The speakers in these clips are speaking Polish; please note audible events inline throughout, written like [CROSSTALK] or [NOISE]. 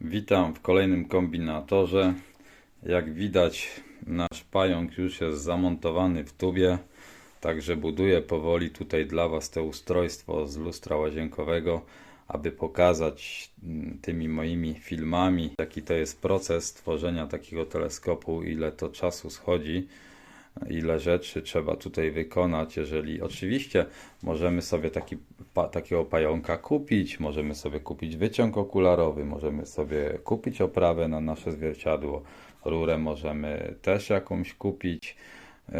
Witam w kolejnym kombinatorze. Jak widać, nasz pająk już jest zamontowany w tubie, także buduję powoli tutaj dla Was to ustrojstwo z lustra łazienkowego, aby pokazać mm, tymi moimi filmami, jaki to jest proces tworzenia takiego teleskopu, ile to czasu schodzi ile rzeczy trzeba tutaj wykonać. Jeżeli oczywiście możemy sobie taki, pa, takiego pająka kupić, możemy sobie kupić wyciąg okularowy, możemy sobie kupić oprawę na nasze zwierciadło, rurę możemy też jakąś kupić yy,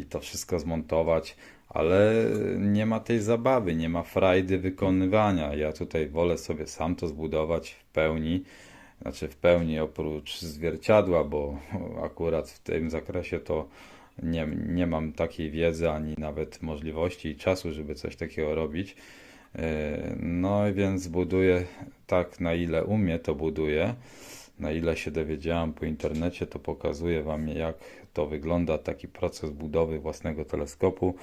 i to wszystko zmontować. Ale nie ma tej zabawy, nie ma frajdy wykonywania. Ja tutaj wolę sobie sam to zbudować w pełni znaczy w pełni oprócz zwierciadła, bo [LAUGHS] akurat w tym zakresie to nie, nie mam takiej wiedzy ani nawet możliwości i czasu, żeby coś takiego robić. E, No i więc buduję tak, na ile umie, to buduję. Na ile się dowiedziałam po internecie, to pokazuję Wam, jak to wygląda taki proces budowy własnego teleskopu.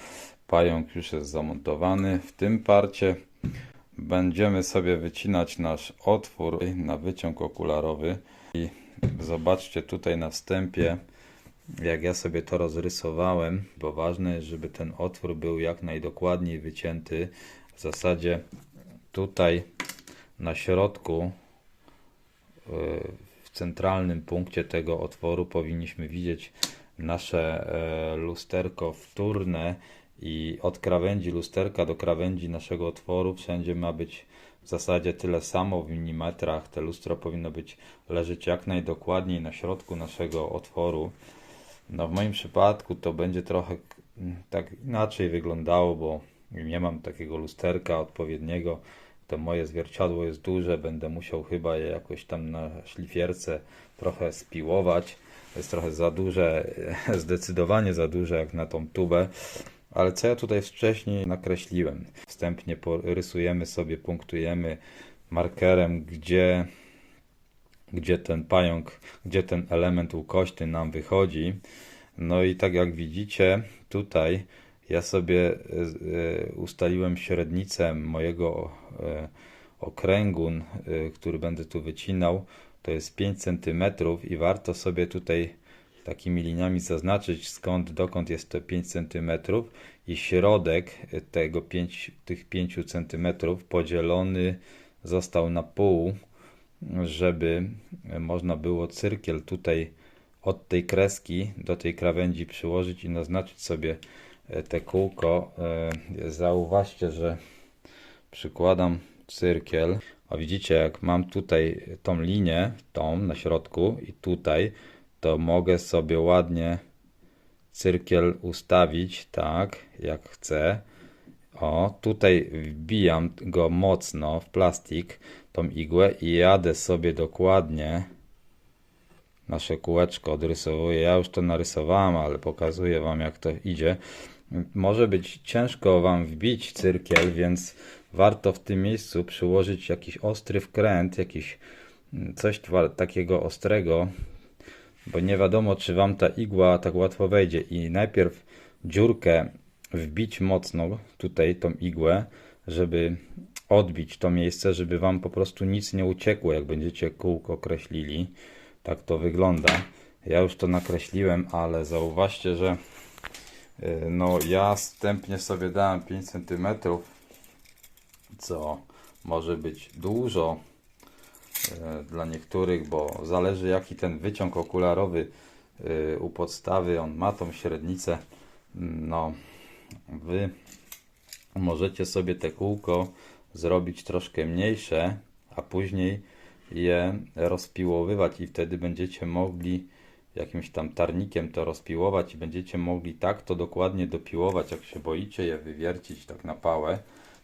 Pająk już jest zamontowany. W tym parcie będziemy sobie wycinać nasz otwór na wyciąg okularowy. I zobaczcie tutaj na wstępie, jak ja sobie to rozrysowałem, bo ważne jest, żeby ten otwór był jak najdokładniej wycięty. W zasadzie tutaj na środku, yy, w centralnym punkcie tego otworu powinniśmy widzieć nasze e, lusterko wtórne i od krawędzi lusterka do krawędzi naszego otworu wszędzie ma być w zasadzie tyle samo w milimetrach. Te lustro powinno być leżeć jak najdokładniej na środku naszego otworu. No w moim przypadku to będzie trochę mm, tak inaczej wyglądało, bo nie mam takiego lusterka odpowiedniego. To moje zwierciadło jest duże, będę musiał chyba je jakoś tam na szlifierce trochę spiłować. Jest trochę za duże, [LAUGHS] zdecydowanie za duże jak na tą tubę. Ale co ja tutaj wcześniej nakreśliłem? Wstępnie rysujemy sobie, punktujemy markerem, gdzie gdzie ten pająk, gdzie ten element ukośny nam wychodzi. No i tak jak widzicie, tutaj ja sobie e, ustaliłem średnicę mojego e, okręgu, e, który będę tu wycinał. To jest 5 cm i warto sobie tutaj takimi liniami zaznaczyć skąd dokąd jest to 5 cm i środek tego 5, tych 5 cm podzielony został na pół żeby można było cyrkiel tutaj od tej kreski do tej krawędzi przyłożyć i naznaczyć sobie e, te kółko. E, zauważcie, że przykładam cyrkiel, a widzicie jak mam tutaj tą linię, tą na środku i tutaj, to mogę sobie ładnie cyrkiel ustawić tak jak chcę. O, tutaj wbijam go mocno w plastik, tą igłę i jadę sobie dokładnie nasze kółeczko odrysowuję. Ja już to narysowałem, ale pokazuję Wam jak to idzie. Może być ciężko Wam wbić cyrkiel, więc warto w tym miejscu przyłożyć jakiś ostry wkręt, jakiś mm, coś takiego ostrego, bo nie wiadomo czy Wam ta igła tak łatwo wejdzie i najpierw dziurkę wbić mocno tutaj tą igłę, żeby odbić to miejsce, żeby Wam po prostu nic nie uciekło, jak będziecie kółko kreślili. Tak to wygląda. Ja już to nakreśliłem, ale zauważcie, że y, no ja wstępnie sobie dałem 5 cm, co może być dużo y, dla niektórych, bo zależy jaki ten wyciąg okularowy y, u podstawy, on ma tą średnicę, no Wy możecie sobie te kółko zrobić troszkę mniejsze, a później je rozpiłowywać i wtedy będziecie mogli jakimś tam tarnikiem to rozpiłować i będziecie mogli tak to dokładnie dopiłować, jak się boicie je wywiercić tak na pałę,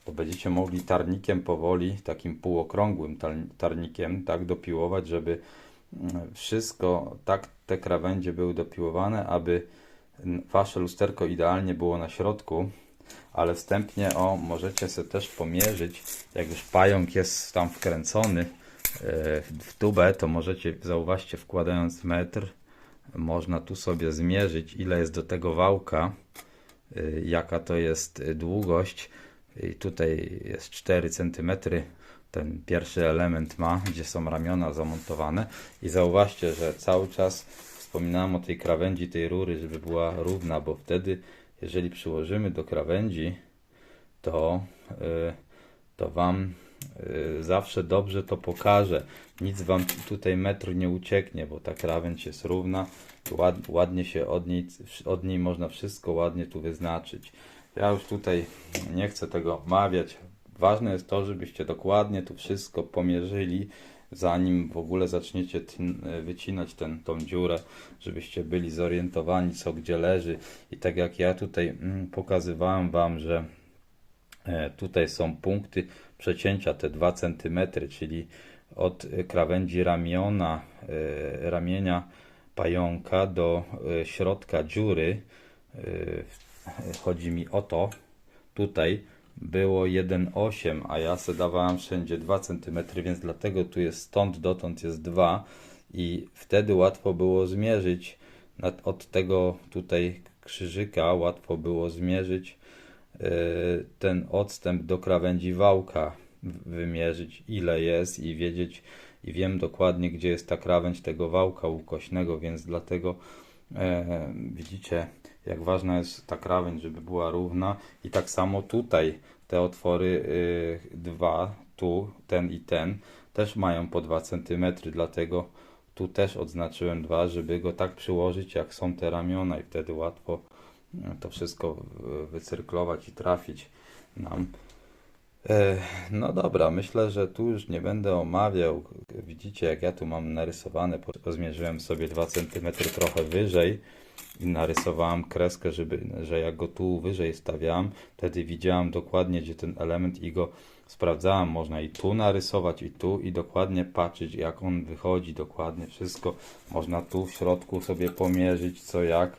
to będziecie mogli tarnikiem powoli, takim półokrągłym tarnikiem, tak dopiłować, żeby mm, wszystko, tak te krawędzie były dopiłowane, aby wasze lusterko idealnie było na środku, ale wstępnie o, możecie sobie też pomierzyć, jak już pająk jest tam wkręcony e, w tubę, to możecie, zauważcie, wkładając metr, można tu sobie zmierzyć, ile jest do tego wałka, e, jaka to jest długość. I tutaj jest 4 cm ten pierwszy element ma, gdzie są ramiona zamontowane. I zauważcie, że cały czas wspominałem o tej krawędzi tej rury, żeby była równa, bo wtedy, jeżeli przyłożymy do krawędzi, to, y, to Wam y, zawsze dobrze to pokaże. Nic Wam tutaj metr nie ucieknie, bo ta krawędź jest równa. Ład, ładnie się od niej, od niej można wszystko ładnie tu wyznaczyć. Ja już tutaj nie chcę tego omawiać. Ważne jest to, żebyście dokładnie tu wszystko pomierzyli, zanim w ogóle zaczniecie tn- wycinać ten, tą dziurę, żebyście byli zorientowani, co gdzie leży. I tak jak ja tutaj mm, pokazywałem Wam, że E, Tutaj są punkty przecięcia, te 2 cm, czyli od e, krawędzi ramiona, e, ramienia pająka do e, środka dziury. e, Chodzi mi o to, tutaj było 1,8, a ja se dawałem wszędzie 2 cm, więc dlatego tu jest stąd dotąd jest 2 i wtedy łatwo było zmierzyć nad- od tego tutaj krzyżyka, łatwo było zmierzyć e, ten odstęp do krawędzi wałka wymierzyć, ile jest i wiedzieć, i wiem dokładnie, gdzie jest ta krawędź tego wałka ukośnego, więc dlatego e, widzicie, jak ważna jest ta krawędź, żeby była równa. I tak samo tutaj te otwory y, dwa, tu, ten i ten, też mają po 2 cm, dlatego tu też odznaczyłem dwa, żeby go tak przyłożyć, jak są te ramiona i wtedy łatwo y, to wszystko wycyrklować i trafić nam. E, No dobra, myślę, że tu już nie będę omawiał. Widzicie, jak ja tu mam narysowane, zmierzyłem sobie 2 cm trochę wyżej i narysowałem kreskę, żeby, że jak go tu wyżej stawiałem, wtedy widziałem dokładnie, gdzie ten element i go sprawdzałem. Można i tu narysować, i tu, i dokładnie patrzeć, jak on wychodzi, dokładnie wszystko. Można tu w środku sobie pomierzyć, co jak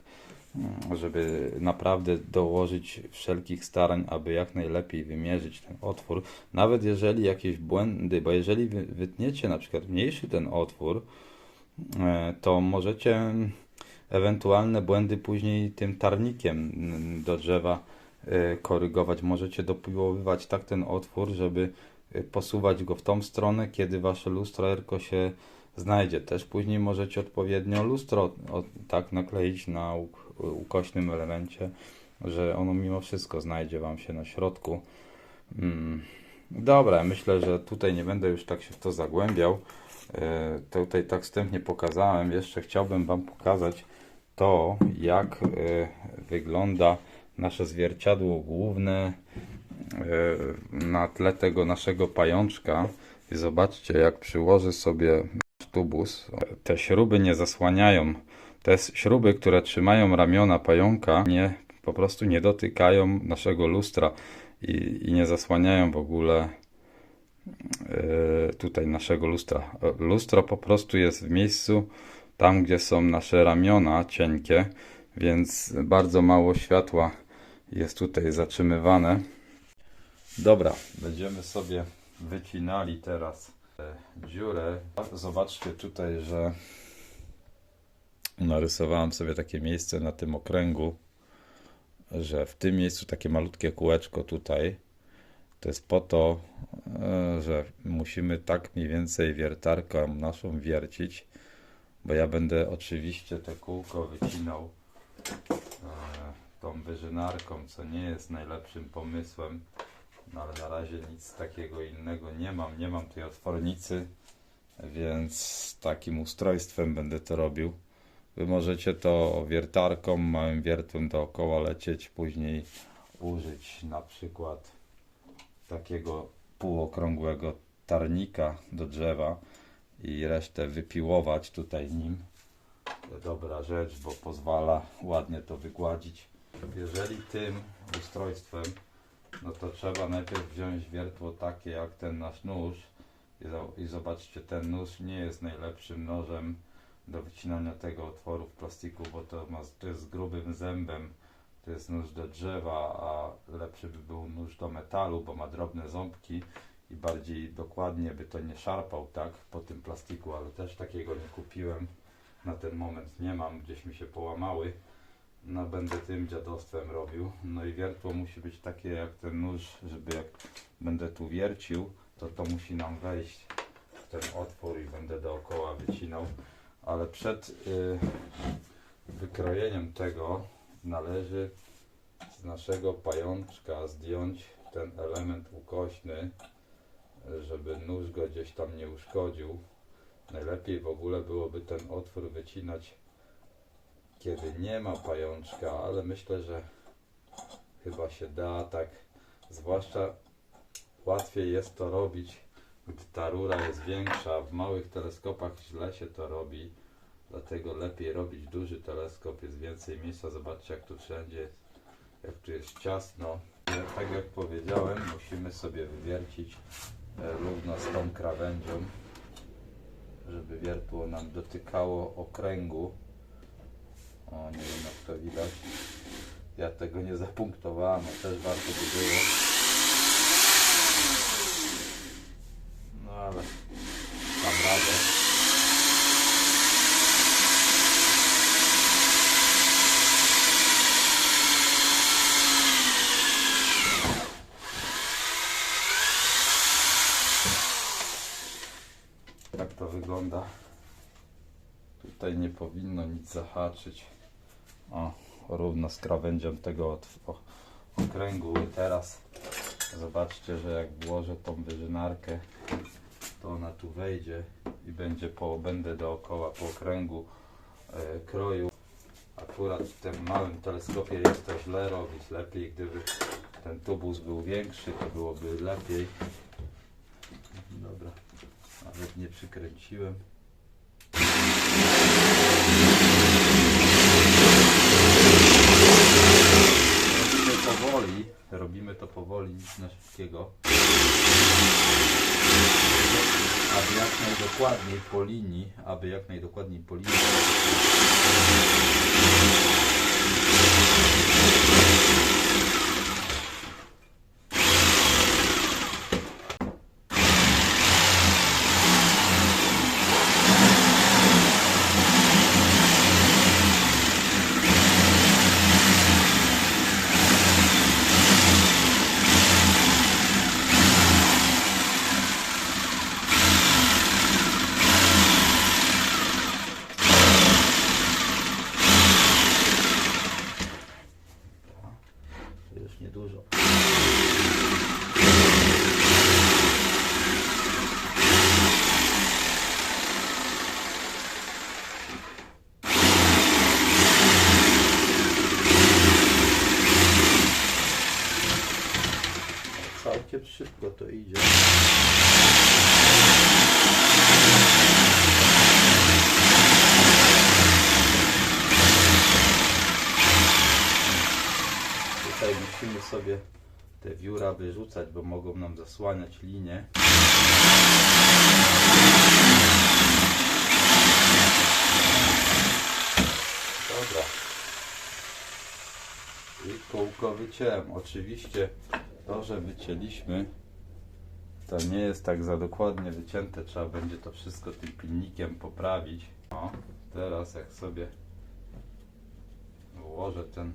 mm, żeby naprawdę dołożyć wszelkich starań, aby jak najlepiej wymierzyć ten otwór. Nawet jeżeli jakieś błędy, bo jeżeli wy- wytniecie na przykład mniejszy ten otwór, e, to możecie ewentualne błędy później tym tarnikiem mm, do drzewa e, korygować. Możecie dopiłowywać tak ten otwór, żeby e, posuwać go w tą stronę, kiedy wasze lustrerko się znajdzie. Też później możecie odpowiednio lustro tak nakleić na uk- ukośnym elemencie, że ono mimo wszystko znajdzie Wam się na środku. Mm. Dobra, myślę, że tutaj nie będę już tak się w to zagłębiał. E, Tutaj tak wstępnie pokazałem. Jeszcze chciałbym Wam pokazać to, jak e, wygląda nasze zwierciadło główne e, na tle tego naszego pajączka. I zobaczcie, jak przyłożę sobie tubus. Te śruby nie zasłaniają. Te śruby, które trzymają ramiona pająka, nie, po prostu nie dotykają naszego lustra i, i nie zasłaniają w ogóle tutaj naszego lustra. E, Lustro po prostu jest w miejscu tam, gdzie są nasze ramiona cienkie, więc bardzo mało światła jest tutaj zatrzymywane. Dobra, będziemy sobie wycinali teraz e, dziurę. Zobaczcie tutaj, że narysowałem sobie takie miejsce na tym okręgu, że w tym miejscu takie malutkie kółeczko tutaj to jest po to, e, że musimy tak mniej więcej wiertarką naszą wiercić, bo ja będę oczywiście te kółko wycinał e, tą wyżynarką, co nie jest najlepszym pomysłem. No ale na razie nic takiego innego nie mam. Nie mam tej otwornicy, więc takim ustrojstwem będę to robił. Wy możecie to wiertarką, małym wiertłem dookoła lecieć, później użyć na przykład takiego półokrągłego tarnika do drzewa i resztę wypiłować tutaj nim. Dobra rzecz, bo pozwala ładnie to wygładzić. Jeżeli tym ustrojstwem no to trzeba najpierw wziąć wiertło takie jak ten nasz nóż i, zo- i zobaczcie, ten nóż nie jest najlepszym nożem do wycinania tego otworu w plastiku, bo to, ma, to jest grubym zębem, to jest nóż do drzewa, a lepszy by był nóż do metalu, bo ma drobne ząbki i bardziej dokładnie by to nie szarpał tak po tym plastiku, ale też takiego nie kupiłem. Na ten moment nie mam, gdzieś mi się połamały, No będę tym dziadostwem robił. No i wiertło musi być takie jak ten nóż, żeby jak będę tu wiercił, to to musi nam wejść w ten otwór i będę dookoła wycinał. Ale przed y, wykrojeniem tego należy z naszego pajączka zdjąć ten element ukośny, żeby nóż go gdzieś tam nie uszkodził. Najlepiej w ogóle byłoby ten otwór wycinać kiedy nie ma pajączka, ale myślę, że chyba się da tak. Zwłaszcza łatwiej jest to robić, gdy ta rura jest większa. W małych teleskopach źle się to robi, dlatego lepiej robić duży teleskop, jest więcej miejsca. Zobaczcie, jak tu wszędzie jak tu jest ciasno. Tak jak powiedziałem, musimy sobie wywiercić e, równo z tą krawędzią, żeby wiertło nam dotykało okręgu. O, nie wiem jak to widać. Ja tego nie zapunktowałem, a też warto by było. No ale dam radę. Tak to wygląda. Tutaj nie powinno nic zahaczyć. O, równo z krawędzią tego okręgu. I teraz zobaczcie, że jak włożę tą wyżynarkę, to ona tu wejdzie i będzie po, będę dookoła po okręgu e, kroju. Akurat w tym małym teleskopie jest to źle robić. Lepiej gdyby ten tubus był większy, to byłoby lepiej. Dobra, nawet nie przykręciłem. Robimy powoli, robimy to powoli, na szybkiego. Aby jak najdokładniej po linii, aby jak najdokładniej po linii. Już niedużo. Całkiem szybko to idzie. Tutaj musimy sobie te wióra wyrzucać, bo mogą nam zasłaniać linię. Dobra. I kółko wyciąłem. Oczywiście to, że wycięliśmy, to nie jest tak za dokładnie wycięte. Trzeba będzie to wszystko tym pilnikiem poprawić. O, teraz jak sobie włożę ten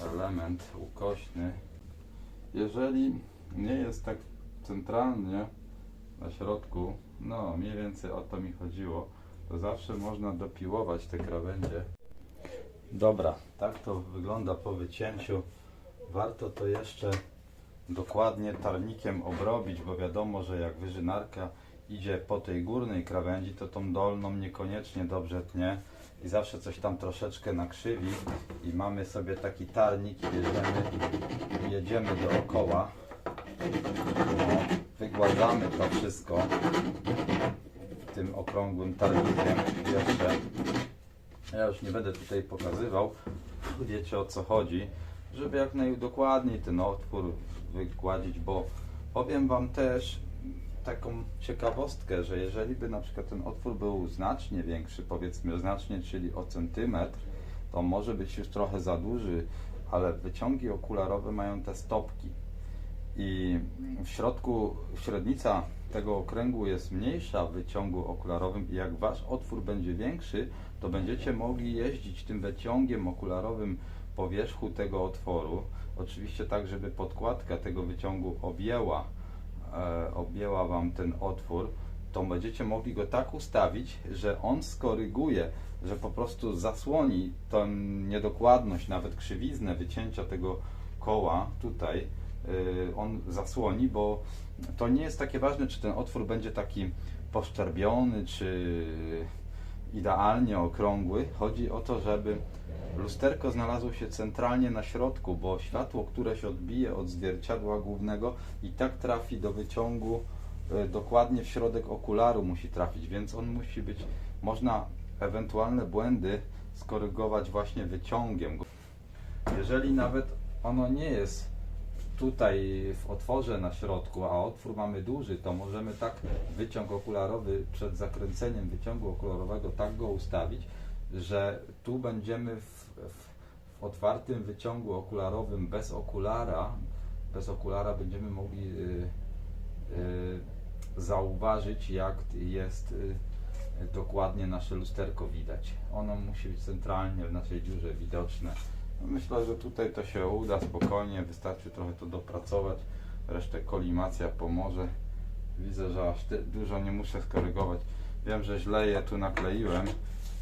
element ukośny. Jeżeli nie jest tak centralnie na środku, no mniej więcej o to mi chodziło, to zawsze można dopiłować te krawędzie. Dobra, tak to wygląda po wycięciu. Warto to jeszcze dokładnie tarnikiem obrobić, bo wiadomo, że jak wyżynarka idzie po tej górnej krawędzi, to tą dolną niekoniecznie dobrze tnie i zawsze coś tam troszeczkę nakrzywi i mamy sobie taki tarnik i jedziemy, jedziemy dookoła. No, wygładzamy to wszystko tym okrągłym tarnikiem jeszcze. Ja już nie będę tutaj pokazywał, wiecie o co chodzi, żeby jak najdokładniej ten otwór wygładzić, bo powiem Wam też taką ciekawostkę, że jeżeli by na przykład ten otwór był znacznie większy, powiedzmy znacznie, czyli o centymetr, to może być już trochę za duży, ale wyciągi okularowe mają te stopki i w środku średnica tego okręgu jest mniejsza w wyciągu okularowym i jak wasz otwór będzie większy, to będziecie mogli jeździć tym wyciągiem okularowym po wierzchu tego otworu. Oczywiście tak, żeby podkładka tego wyciągu objęła, objęła wam ten otwór, to będziecie mogli go tak ustawić, że on skoryguje, że po prostu zasłoni tą niedokładność, nawet krzywiznę wycięcia tego koła tutaj, y, on zasłoni, bo to nie jest takie ważne, czy ten otwór będzie taki poszczerbiony, czy idealnie okrągły. Chodzi o to, żeby lusterko znalazło się centralnie na środku, bo światło, które się odbije od zwierciadła głównego i tak trafi do wyciągu y, dokładnie w środek okularu musi trafić, więc on musi być, można ewentualne błędy skorygować właśnie wyciągiem. Jeżeli nawet ono nie jest tutaj w otworze na środku, a otwór mamy duży, to możemy tak wyciąg okularowy przed zakręceniem wyciągu okularowego tak go ustawić, że tu będziemy w, w, w otwartym wyciągu okularowym bez okulara, bez okulara będziemy mogli y, y, zauważyć jak jest y, dokładnie nasze lusterko widać. Ono musi być centralnie w naszej dziurze widoczne. Myślę, że tutaj to się uda spokojnie, wystarczy trochę to dopracować, resztę kolimacja pomoże. Widzę, że aż dużo nie muszę skorygować. Wiem, że źle je tu nakleiłem.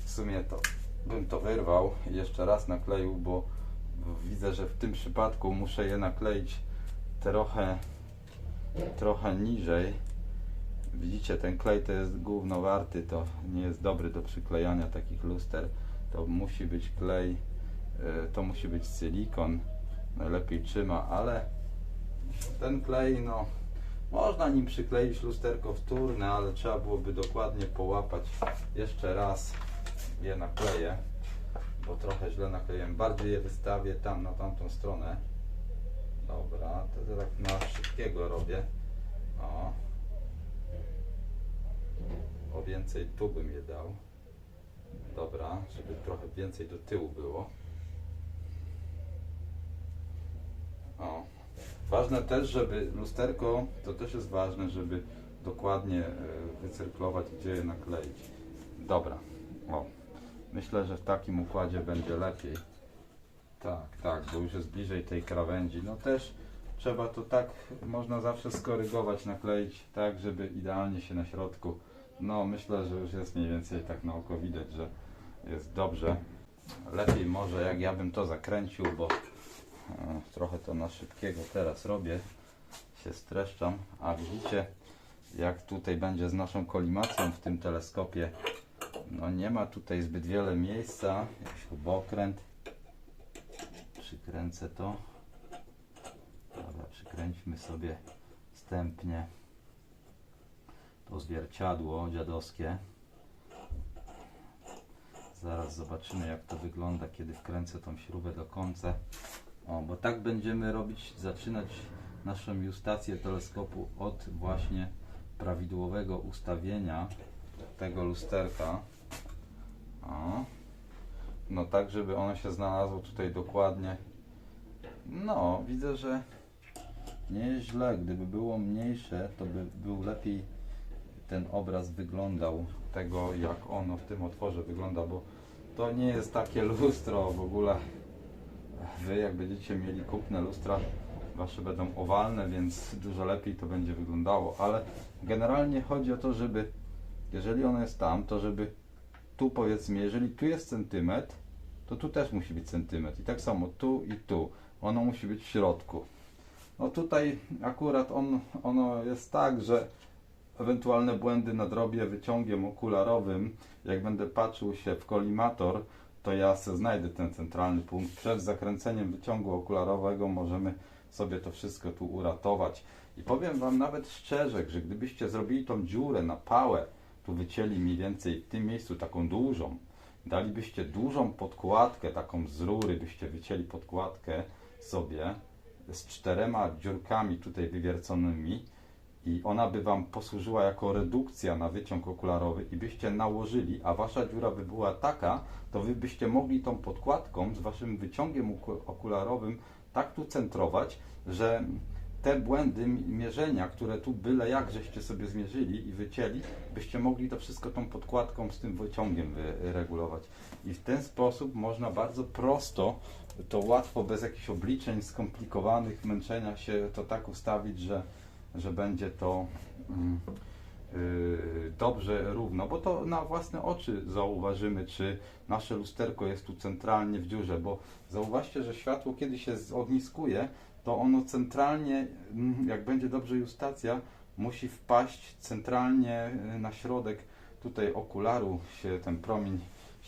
W sumie to bym to wyrwał i jeszcze raz nakleił, bo widzę, że w tym przypadku muszę je nakleić trochę, trochę niżej. Widzicie, ten klej to jest gówno warty, to nie jest dobry do przyklejania takich luster. To musi być klej, to musi być silikon, najlepiej trzyma, ale ten klej, no, można nim przykleić lusterko wtórne, ale trzeba byłoby dokładnie połapać. Jeszcze raz je nakleję, bo trochę źle nakleiłem. Bardziej je wystawię tam, na tamtą stronę. Dobra, to tak na szybkiego robię. O. O więcej tu bym je dał. Dobra, żeby trochę więcej do tyłu było. O. Ważne też, żeby lusterko, to też jest ważne, żeby dokładnie e, wycyrklować, gdzie je nakleić. Dobra. O. Myślę, że w takim układzie będzie lepiej. Tak, tak, bo już jest bliżej tej krawędzi. No też trzeba to tak, można zawsze skorygować, nakleić tak, żeby idealnie się na środku. No myślę, że już jest mniej więcej tak na oko widać, że jest dobrze. Lepiej może jak ja bym to zakręcił, bo trochę to na szybkiego teraz robię. Się streszczam, a widzicie jak tutaj będzie z naszą kolimacją w tym teleskopie. No nie ma tutaj zbyt wiele miejsca. Jakiś śrubokręt. Przykręcę to. Dobra, przykręćmy sobie wstępnie to zwierciadło dziadowskie. Zaraz zobaczymy jak to wygląda, kiedy wkręcę tą śrubę do końca. O, bo tak będziemy robić, zaczynać naszą justację teleskopu od właśnie prawidłowego ustawienia tego lusterka. O. No tak, żeby ono się znalazło tutaj dokładnie. No, widzę, że nie jest źle. Gdyby było mniejsze, to by był lepiej ten obraz wyglądał tego, jak ono w tym otworze wygląda, bo to nie jest takie lustro w ogóle. Wy jak będziecie mieli kupne lustra, wasze będą owalne, więc dużo lepiej to będzie wyglądało, ale generalnie chodzi o to, żeby jeżeli ono jest tam, to żeby tu powiedzmy, jeżeli tu jest centymetr, to tu też musi być centymetr. I tak samo tu i tu. Ono musi być w środku. No tutaj akurat on, ono jest tak, że ewentualne błędy nadrobię wyciągiem okularowym. Jak będę patrzył się w kolimator, to ja se znajdę ten centralny punkt. Przed zakręceniem wyciągu okularowego możemy sobie to wszystko tu uratować. I powiem Wam nawet szczerze, że gdybyście zrobili tą dziurę na pałę, tu wycięli mniej więcej w tym miejscu taką dużą, dalibyście dużą podkładkę, taką z rury byście wycięli podkładkę sobie z czterema dziurkami tutaj wywierconymi i ona by Wam posłużyła jako redukcja na wyciąg okularowy i byście nałożyli, a Wasza dziura by była taka, to Wy byście mogli tą podkładką z Waszym wyciągiem oku- okularowym tak tu centrować, że te błędy mi- mierzenia, które tu byle jak żeście sobie zmierzyli i wycięli, byście mogli to wszystko tą podkładką z tym wyciągiem wyregulować. I w ten sposób można bardzo prosto, to łatwo, bez jakichś obliczeń skomplikowanych, męczenia się, to tak ustawić, że, że będzie to mm, yy, dobrze równo, bo to na własne oczy zauważymy, czy nasze lusterko jest tu centralnie w dziurze, bo zauważcie, że światło kiedy się zogniskuje, to ono centralnie, mm, jak będzie dobrze ilustracja, musi wpaść centralnie y, na środek. Tutaj okularu się ten promień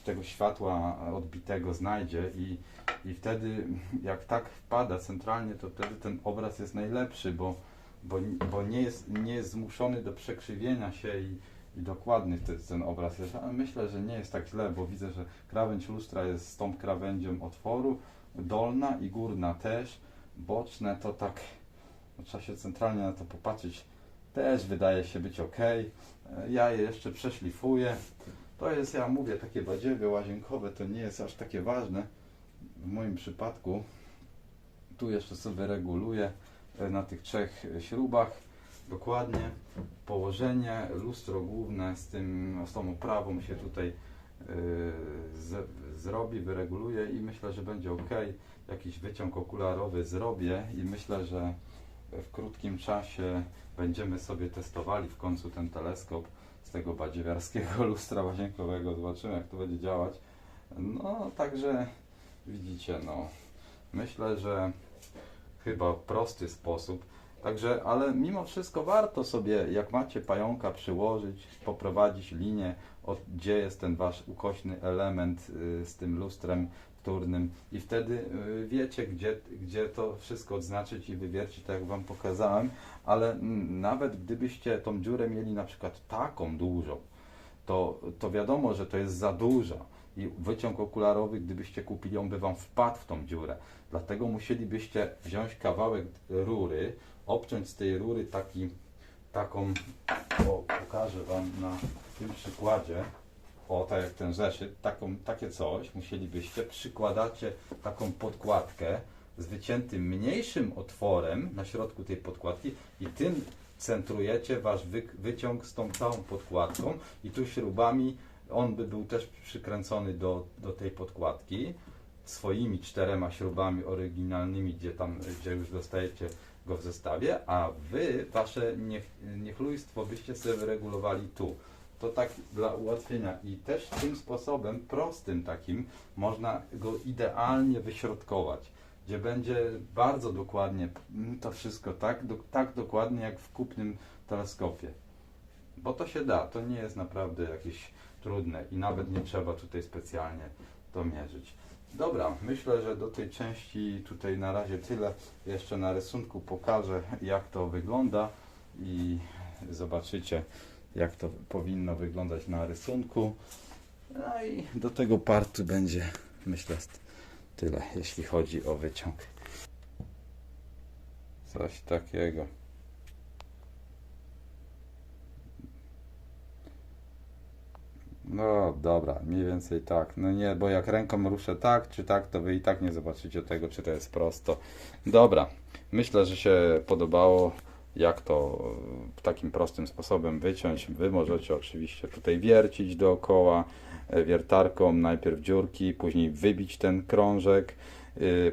tego światła odbitego znajdzie i, i wtedy jak tak wpada centralnie, to wtedy ten obraz jest najlepszy, bo, bo, bo nie, jest, nie jest zmuszony do przekrzywienia się i, i dokładny ten, ten obraz jest. Ale myślę, że nie jest tak źle, bo widzę, że krawędź lustra jest z tą krawędzią otworu, dolna i górna też, boczne to tak, no, trzeba się centralnie na to popatrzeć, też wydaje się być ok. Ja je jeszcze przeszlifuję. To jest, ja mówię, takie badziewie łazienkowe, to nie jest aż takie ważne w moim przypadku. Tu jeszcze sobie reguluję e, na tych trzech śrubach dokładnie położenie, lustro główne z tym, z tą oprawą się tutaj yy, z, zrobi, wyreguluje i myślę, że będzie ok. Jakiś wyciąg okularowy zrobię i myślę, że w krótkim czasie będziemy sobie testowali w końcu ten teleskop z tego badziewiarskiego [LAUGHS] lustra łazienkowego. Zobaczymy, jak to będzie działać. No, także widzicie, no, myślę, że chyba prosty sposób. Także, ale mimo wszystko warto sobie, jak macie pająka, przyłożyć, poprowadzić linię, od, gdzie jest ten wasz ukośny element y, z tym lustrem wtórnym. I wtedy y, wiecie, gdzie, gdzie to wszystko odznaczyć i wywiercić, tak jak wam pokazałem, ale mm, nawet gdybyście tą dziurę mieli na przykład taką dużą, to, to wiadomo, że to jest za duża i wyciąg okularowy, gdybyście kupili, on by wam wpadł w tą dziurę. Dlatego musielibyście wziąć kawałek rury, obciąć z tej rury taki, taką, o, pokażę wam na tym przykładzie, o tak jak ten zeszyt, taką, takie coś, musielibyście, przykładacie taką podkładkę z wyciętym mniejszym otworem na środku tej podkładki i tym centrujecie wasz wy, wyciąg z tą całą podkładką i tu śrubami on by był też przykręcony do, do tej podkładki swoimi czterema śrubami oryginalnymi, gdzie tam, gdzie już dostajecie go w zestawie, a wy wasze niech, niechlujstwo byście sobie wyregulowali tu. To tak dla ułatwienia i też tym sposobem, prostym takim, można go idealnie wyśrodkować, gdzie będzie bardzo dokładnie to wszystko tak, do, tak dokładnie jak w kupnym teleskopie. Bo to się da, to nie jest naprawdę jakieś trudne i nawet nie trzeba tutaj specjalnie to mierzyć. Dobra, myślę, że do tej części tutaj na razie tyle. Jeszcze na rysunku pokażę, jak to wygląda i zobaczycie, jak to powinno wyglądać na rysunku. No i do tego partu będzie, myślę, tyle, jeśli chodzi o wyciąg. Coś takiego. No dobra, mniej więcej tak. No nie, bo jak ręką ruszę tak czy tak, to wy i tak nie zobaczycie tego, czy to jest prosto. Dobra, myślę, że się podobało, jak to e, takim prostym sposobem wyciąć. Wy możecie oczywiście tutaj wiercić dookoła e, wiertarką, najpierw dziurki, później wybić ten krążek,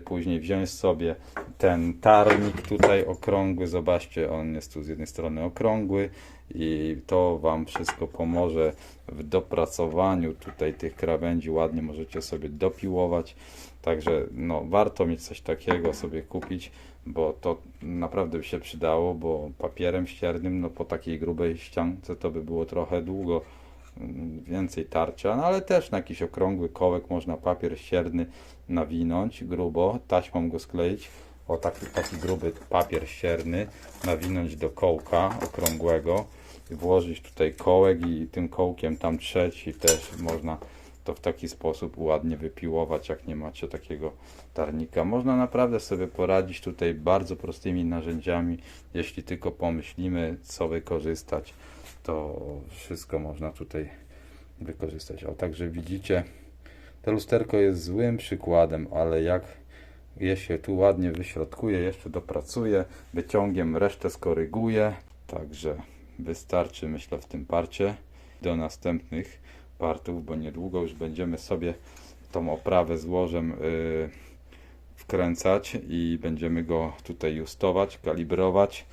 później wziąć sobie ten tarnik tutaj okrągły. Zobaczcie, on jest tu z jednej strony okrągły, i to Wam wszystko pomoże w dopracowaniu tutaj tych krawędzi. Ładnie możecie sobie dopiłować. Także no, warto mieć coś takiego sobie kupić, bo to naprawdę by się przydało, bo papierem ściernym no, po takiej grubej ściance to by było trochę długo mm, więcej tarcia, no ale też na jakiś okrągły kołek można papier ścierny nawinąć grubo, taśmą go skleić o taki, taki gruby papier ścierny, nawinąć do kołka okrągłego, włożyć tutaj kołek i tym kołkiem tam trzeć i też można to w taki sposób ładnie wypiłować, jak nie macie takiego tarnika. Można naprawdę sobie poradzić tutaj bardzo prostymi narzędziami, jeśli tylko pomyślimy, co wykorzystać, to wszystko można tutaj wykorzystać. O, także widzicie, to lusterko jest złym przykładem, ale jak Je się tu ładnie wyśrodkuje, jeszcze dopracuję, wyciągiem resztę skoryguję, także wystarczy myślę w tym parcie do następnych partów, bo niedługo już będziemy sobie tą oprawę złożem yy, wkręcać i będziemy go tutaj justować, kalibrować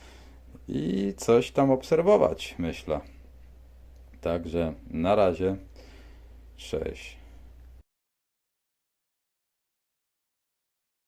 i coś tam obserwować, myślę. Także na razie, cześć.